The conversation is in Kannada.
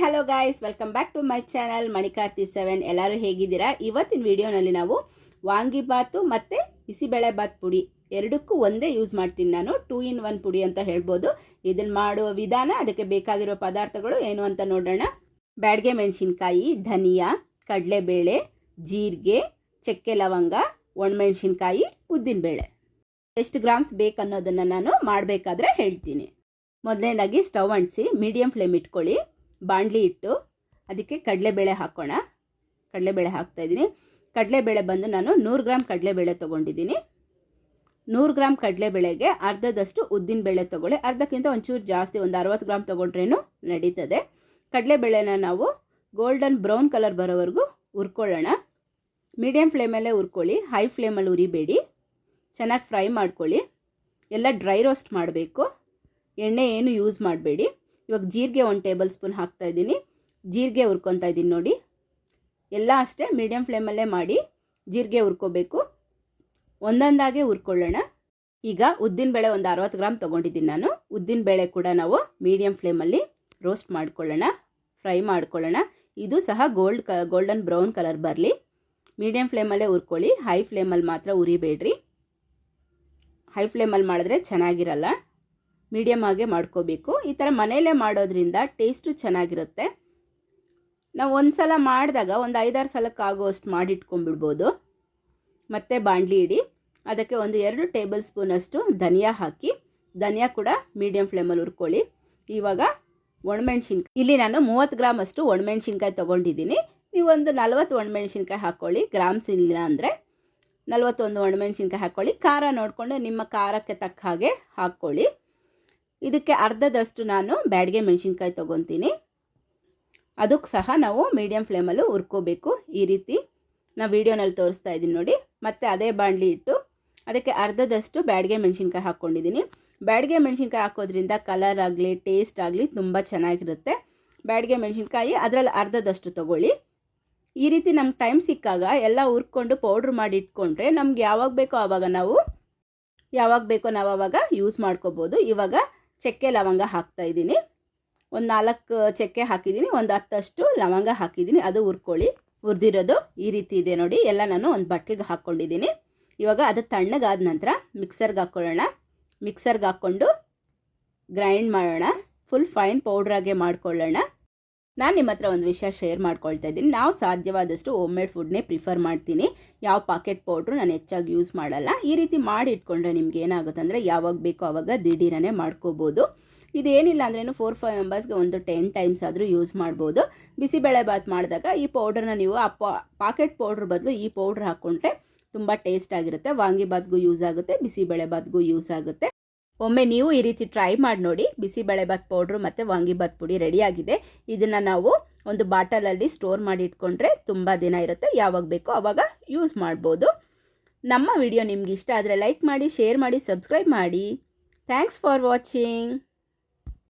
Hello guys welcome back to my channel Manikarthi seven ಎಲ್ಲರೂ ಹೇಗಿದ್ದೀರಾ? ಇವತ್ತಿನ ವಿಡಿಯೋನಲ್ಲಿ ನಾವು ವಾಂಗಿಬಾತು ಮತ್ತು ಬಿಸಿಬೇಳೆ ಬಾತ್ ಪುಡಿ ಎರಡಕ್ಕೂ ಒಂದೇ ಯೂಸ್ ಮಾಡ್ತೀನಿ ನಾನು. ಟೂ ಇನ್ ಒನ್ ಪುಡಿ ಅಂತ ಹೇಳ್ಬೋದು. ಇದನ್ನು ಮಾಡುವ ವಿಧಾನ, ಅದಕ್ಕೆ ಬೇಕಾಗಿರೋ ಪದಾರ್ಥಗಳು ಏನು ಅಂತ ನೋಡೋಣ. ಬ್ಯಾಡ್ಗೆ ಮೆಣಸಿನ್ಕಾಯಿ, ಧನಿಯಾ, ಕಡಲೆಬೇಳೆ, ಜೀರಿಗೆ, ಚಕ್ಕೆ ಲವಂಗ, ಒಣಮೆಣಸಿನ್ಕಾಯಿ, ಉದ್ದಿನಬೇಳೆ. ಎಷ್ಟು ಗ್ರಾಮ್ಸ್ ಬೇಕನ್ನೋದನ್ನು ನಾನು ಮಾಡಬೇಕಾದ್ರೆ ಹೇಳ್ತೀನಿ. ಮೊದಲನೇದಾಗಿ ಸ್ಟವ್ ಅಂಟಿಸಿ ಮೀಡಿಯಮ್ ಫ್ಲೇಮ್ ಇಟ್ಕೊಳ್ಳಿ. ಬಾಣಲಿ ಇಟ್ಟು ಅದಕ್ಕೆ ಕಡಲೆಬೇಳೆ ಹಾಕೋಣ. ಕಡಲೆಬೇಳೆ ಹಾಕ್ತಾಯಿದ್ದೀನಿ ಕಡಲೆಬೇಳೆ ಬಂದು ನಾನು ನೂರು ಗ್ರಾಮ್ ಕಡಲೆಬೇಳೆ ತೊಗೊಂಡಿದ್ದೀನಿ. ನೂರು ಗ್ರಾಮ್ ಕಡಲೆಬೇಳೆಗೆ ಅರ್ಧದಷ್ಟು ಉದ್ದಿನಬೇಳೆ ತೊಗೊಳ್ಳಿ. ಅರ್ಧಕ್ಕಿಂತ ಒಂಚೂರು ಜಾಸ್ತಿ, ಒಂದು ಅರವತ್ತು ಗ್ರಾಮ್ ತೊಗೊಂಡ್ರೇನು ನಡೀತದೆ. ಕಡಲೆಬೇಳೆನ ನಾವು ಗೋಲ್ಡನ್ ಬ್ರೌನ್ ಕಲರ್ ಬರೋವರೆಗೂ ಹುರ್ಕೊಳ್ಳೋಣ. ಮೀಡಿಯಮ್ ಫ್ಲೇಮಲ್ಲೇ ಹುರ್ಕೊಳ್ಳಿ. ಹೈ ಫ್ಲೇಮಲ್ಲಿ ಉರಿಬೇಡಿ ಚೆನ್ನಾಗಿ ಫ್ರೈ ಮಾಡ್ಕೊಳ್ಳಿ. ಎಲ್ಲ ಡ್ರೈ ರೋಸ್ಟ್ ಮಾಡಬೇಕು. ಎಣ್ಣೆ ಏನು ಯೂಸ್ ಮಾಡಬೇಡಿ. ಇವಾಗ ಜೀರಿಗೆ ಒಂದು ಟೇಬಲ್ ಸ್ಪೂನ್ ಹಾಕ್ತಾಯಿದ್ದೀನಿ ಜೀರಿಗೆ ಹುರ್ಕೊತಾ ಇದ್ದೀನಿ ನೋಡಿ. ಎಲ್ಲ ಅಷ್ಟೇ ಮೀಡಿಯಮ್ ಫ್ಲೇಮಲ್ಲೇ ಮಾಡಿ ಜೀರಿಗೆ ಹುರ್ಕೋಬೇಕು. ಒಂದೊಂದಾಗೆ ಹುರ್ಕೊಳ್ಳೋಣ. ಈಗ ಉದ್ದಿನಬೇಳೆ ಒಂದು ಅರವತ್ತು ಗ್ರಾಮ್ ತೊಗೊಂಡಿದ್ದೀನಿ ನಾನು. ಉದ್ದಿನಬೇಳೆ ಕೂಡ ನಾವು ಮೀಡಿಯಮ್ ಫ್ಲೇಮಲ್ಲಿ ರೋಸ್ಟ್ ಮಾಡ್ಕೊಳ್ಳೋಣ. ಫ್ರೈ ಮಾಡ್ಕೊಳ್ಳೋಣ. ಇದು ಸಹ ಗೋಲ್ಡ್ ಗೋಲ್ಡನ್ ಬ್ರೌನ್ ಕಲರ್ ಬರಲಿ. ಮೀಡಿಯಮ್ ಫ್ಲೇಮಲ್ಲೇ ಹುರ್ಕೊಳ್ಳಿ. ಹೈ ಫ್ಲೇಮಲ್ಲಿ ಮಾತ್ರ ಉರಿಬೇಡ್ರಿ ಹೈ ಫ್ಲೇಮಲ್ಲಿ ಮಾಡಿದ್ರೆ ಚೆನ್ನಾಗಿರಲ್ಲ. ಮೀಡಿಯಮ್ ಆಗೇ ಮಾಡ್ಕೋಬೇಕು. ಈ ಥರ ಮನೆಯಲ್ಲೇ ಮಾಡೋದ್ರಿಂದ ಟೇಸ್ಟು ಚೆನ್ನಾಗಿರುತ್ತೆ. ನಾವು ಒಂದು ಸಲ ಮಾಡಿದಾಗ ಒಂದು ಐದಾರು ಸಲಕ್ಕೆ ಆಗೋಷ್ಟು ಮಾಡಿಟ್ಕೊಂಡ್ಬಿಡ್ಬೋದು. ಮತ್ತು ಬಾಣಲಿ ಇಡಿ. ಅದಕ್ಕೆ ಒಂದು ಎರಡು ಟೇಬಲ್ ಸ್ಪೂನಷ್ಟು ಧನಿಯಾ ಹಾಕಿ. ಧನಿಯಾ ಕೂಡ ಮೀಡಿಯಮ್ ಫ್ಲೇಮಲ್ಲಿ ಹುರ್ಕೊಳ್ಳಿ. ಇವಾಗ ಒಣಮೆಣ್ಸಿನ್ಕಾಯಿ. ಇಲ್ಲಿ ನಾನು ಮೂವತ್ತು ಗ್ರಾಮ್ ಅಷ್ಟು ಒಣಮೆಣ್ಸಿನ್ಕಾಯಿ ತೊಗೊಂಡಿದ್ದೀನಿ. ನೀವು ಒಂದು ನಲ್ವತ್ತು ಒಣಮೆಣ್ಸಿನ್ಕಾಯಿ ಹಾಕ್ಕೊಳ್ಳಿ ಗ್ರಾಮ್ಸ್ ಇಲ್ಲ ಅಂದರೆ ನಲ್ವತ್ತೊಂದು ಒಣಮೆಣ್ಸಿನ್ಕಾಯಿ ಹಾಕ್ಕೊಳ್ಳಿ ಖಾರ ನೋಡಿಕೊಂಡು ನಿಮ್ಮ ಖಾರಕ್ಕೆ ತಕ್ಕ ಹಾಗೆ ಹಾಕ್ಕೊಳ್ಳಿ ಇದಕ್ಕೆ ಅರ್ಧದಷ್ಟು ನಾನು ಬ್ಯಾಡಿಗೆ ಮೆಣಸಿನ್ಕಾಯಿ ತೊಗೊತೀನಿ. ಅದಕ್ಕೆ ಸಹ ನಾವು ಮೀಡಿಯಮ್ ಫ್ಲೇಮಲ್ಲೂ ಹುರ್ಕೋಬೇಕು. ಈ ರೀತಿ ನಾವು ವೀಡಿಯೋನಲ್ಲಿ ತೋರಿಸ್ತಾ ಇದ್ದೀನಿ ನೋಡಿ. ಮತ್ತು ಅದೇ ಬಾಣಲಿ ಇಟ್ಟು ಅದಕ್ಕೆ ಅರ್ಧದಷ್ಟು ಬ್ಯಾಡಿಗೆ ಮೆಣಸಿನ್ಕಾಯಿ ಹಾಕ್ಕೊಂಡಿದ್ದೀನಿ. ಬ್ಯಾಡಿಗೆ ಮೆಣಸಿನ್ಕಾಯಿ ಹಾಕೋದ್ರಿಂದ ಕಲರ್ ಆಗಲಿ ಟೇಸ್ಟ್ ಆಗಲಿ ತುಂಬ ಚೆನ್ನಾಗಿರುತ್ತೆ. ಬ್ಯಾಡಿಗೆ ಮೆಣಸಿನ್ಕಾಯಿ ಅದರಲ್ಲಿ ಅರ್ಧದಷ್ಟು ತೊಗೊಳ್ಳಿ. ಈ ರೀತಿ ನಮ್ಗೆ ಟೈಮ್ ಸಿಕ್ಕಾಗ ಎಲ್ಲ ಹುರ್ಕೊಂಡು ಪೌಡ್ರ್ ಮಾಡಿ ಇಟ್ಕೊಂಡ್ರೆ ನಮ್ಗೆ ಯಾವಾಗ ಬೇಕೋ ಆವಾಗ ನಾವು, ಯಾವಾಗ ಬೇಕೋ ನಾವು ಆವಾಗ ಯೂಸ್ ಮಾಡ್ಕೋಬೋದು. ಇವಾಗ ಚಕ್ಕೆ ಲವಂಗ ಹಾಕ್ತಾ ಇದ್ದೀನಿ. ಒಂದು ನಾಲ್ಕು ಚಕ್ಕೆ ಹಾಕಿದ್ದೀನಿ, ಒಂದು ಹತ್ತಷ್ಟು ಲವಂಗ ಹಾಕಿದ್ದೀನಿ. ಅದು ಹುರ್ಕೊಳ್ಳಿ. ಹುರಿದಿರೋದು ಈ ರೀತಿ ಇದೆ ನೋಡಿ. ಎಲ್ಲ ನಾನು ಒಂದು ಬಟ್ಲಿಗೆ ಹಾಕ್ಕೊಂಡಿದ್ದೀನಿ ಇವಾಗ ಅದು ತಣ್ಣಗಾದ ನಂತರ ಮಿಕ್ಸರ್ಗೆ ಹಾಕ್ಕೊಳ್ಳೋಣ ಮಿಕ್ಸರ್ಗೆ ಹಾಕ್ಕೊಂಡು ಗ್ರೈಂಡ್ ಮಾಡೋಣ. ಫುಲ್ ಫೈನ್ ಪೌಡ್ರಾಗೆ ಮಾಡ್ಕೊಳ್ಳೋಣ. ನಾನು ನಿಮ್ಮ ಹತ್ರ ಒಂದು ವಿಷಯ ಶೇರ್ ಮಾಡ್ಕೊಳ್ತಾ ಇದ್ದೀನಿ. ನಾವು ಸಾಧ್ಯವಾದಷ್ಟು ಹೋಮ್ ಮೇಡ್ ಫುಡ್ನೇ ಪ್ರಿಫರ್ ಮಾಡ್ತೀನಿ. ಯಾವ ಪಾಕೆಟ್ ಪೌಡ್ರು ನಾನು ಹೆಚ್ಚಾಗಿ ಯೂಸ್ ಮಾಡಲ್ಲ. ಈ ರೀತಿ ಮಾಡಿ ಇಟ್ಕೊಂಡ್ರೆ ನಿಮ್ಗೆ ಏನಾಗುತ್ತೆ ಅಂದರೆ ಯಾವಾಗ ಬೇಕೋ ಆವಾಗ ದಿಢೀರನೇ ಮಾಡ್ಕೋಬೋದು. ಇದೇನಿಲ್ಲ ಅಂದ್ರೂ ಫೋರ್ ಫೈವ್ ಮೆಂಬರ್ಸ್ಗೆ ಒಂದು ಟೆನ್ ಟೈಮ್ಸ್ ಆದರೂ ಯೂಸ್ ಮಾಡ್ಬೋದು. ಬಿಸಿಬೇಳೆ ಬಾತ್ ಮಾಡಿದಾಗ ಈ ಪೌಡ್ರನ್ನ ನೀವು ಆ ಪಾಕೆಟ್ ಪೌಡ್ರ್ ಬದಲು ಈ ಪೌಡ್ರ್ ಹಾಕ್ಕೊಂಡ್ರೆ ತುಂಬ ಟೇಸ್ಟ್ ಆಗಿರುತ್ತೆ. ವಾಂಗಿಬಾತ್ಗೂ ಯೂಸ್ ಆಗುತ್ತೆ, ಬಿಸಿಬೇಳೆ ಬಾತ್ಗೂ ಯೂಸ್ ಆಗುತ್ತೆ. ಒಮ್ಮೆ ನೀವು ಈ ರೀತಿ ಟ್ರೈ ಮಾಡಿ ನೋಡಿ. ಬಿಸಿಬೇಳೆಭಾತ್ ಪೌಡ್ರು ಮತ್ತು ವಾಂಗಿಭಾತ್ ಪುಡಿ ರೆಡಿಯಾಗಿದೆ. ಇದನ್ನು ನಾವು ಒಂದು ಬಾಟಲಲ್ಲಿ ಸ್ಟೋರ್ ಮಾಡಿ ಇಟ್ಕೊಂಡ್ರೆ ತುಂಬ ದಿನ ಇರುತ್ತೆ. ಯಾವಾಗ ಬೇಕೋ ಆವಾಗ ಯೂಸ್ ಮಾಡ್ಬೋದು. ನಮ್ಮ ವಿಡಿಯೋ ನಿಮ್ಗೆ ಇಷ್ಟ ಆದರೆ ಲೈಕ್ ಮಾಡಿ ಶೇರ್ ಮಾಡಿ ಸಬ್ಸ್ಕ್ರೈಬ್ ಮಾಡಿ. Thanks for watching